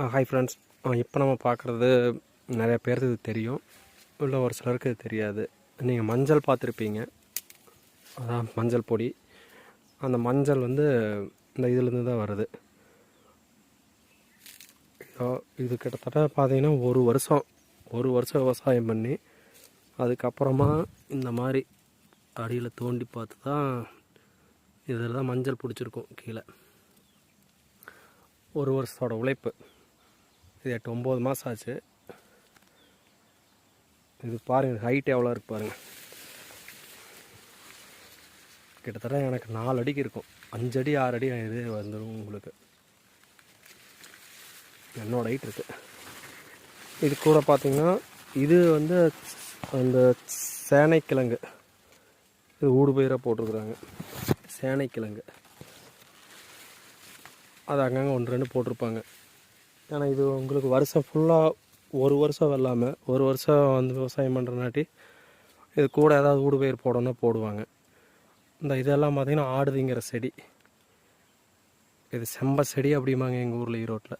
Hi friends இப்போ நம்ம பார்க்குறது நிறைய பேருக்கு இது தெரியும். இல்லை ஒரு சிலருக்கு இது தெரியாது. நீங்கள் மஞ்சள் பார்த்துருப்பீங்க. அதான் மஞ்சள் பொடி. அந்த மஞ்சள் வந்து இந்த இதுலேருந்து தான் வருது. இது கிட்டத்தட்ட பார்த்தீங்கன்னா ஒரு வருஷம் ஒரு வருஷம் விவசாயம் பண்ணி அதுக்கப்புறமா இந்த மாதிரி அடியில் தோண்டி பார்த்து தான் இதில் தான் மஞ்சள் பிடிச்சிருக்கும் கீழே. ஒரு வருஷத்தோட உழைப்பு. இது எட்டு ஒம்பது மாதம் ஆச்சு. இது பாருங்கள் ஹைட் எவ்வளோ இருக்கு பாருங்கள் கிட்டத்தட்ட எனக்கு நாலு அடிக்கு இருக்கும். அஞ்சடி ஆறு அடி இது வந்துடும் உங்களுக்கு. என்னோட ஹைட் இருக்குது இது கூட பார்த்திங்கன்னா இது வந்து அந்த சேனைக்கிழங்கு. இது ஊடு பயிராக போட்டிருக்குறாங்க. சேனைக்கிழங்கு. அது அங்கங்கே ஒன்று ரெண்டு போட்டிருப்பாங்க. ஏன்னா இது உங்களுக்கு வருஷம் ஃபுல்லாக ஒரு வருஷம் வெள்ளாமல் ஒரு வருஷம் வந்து விவசாயம் பண்ணுறனாட்டி இது கூட ஏதாவது ஊடுபயிர் போடணும்னா போடுவாங்க. இந்த இதெல்லாம் பார்த்தீங்கன்னா ஆடுதிங்கிற செடி. இது செம்ப செடி அப்படிம்பாங்க எங்கள் ஊரில் ஈரோட்டில்.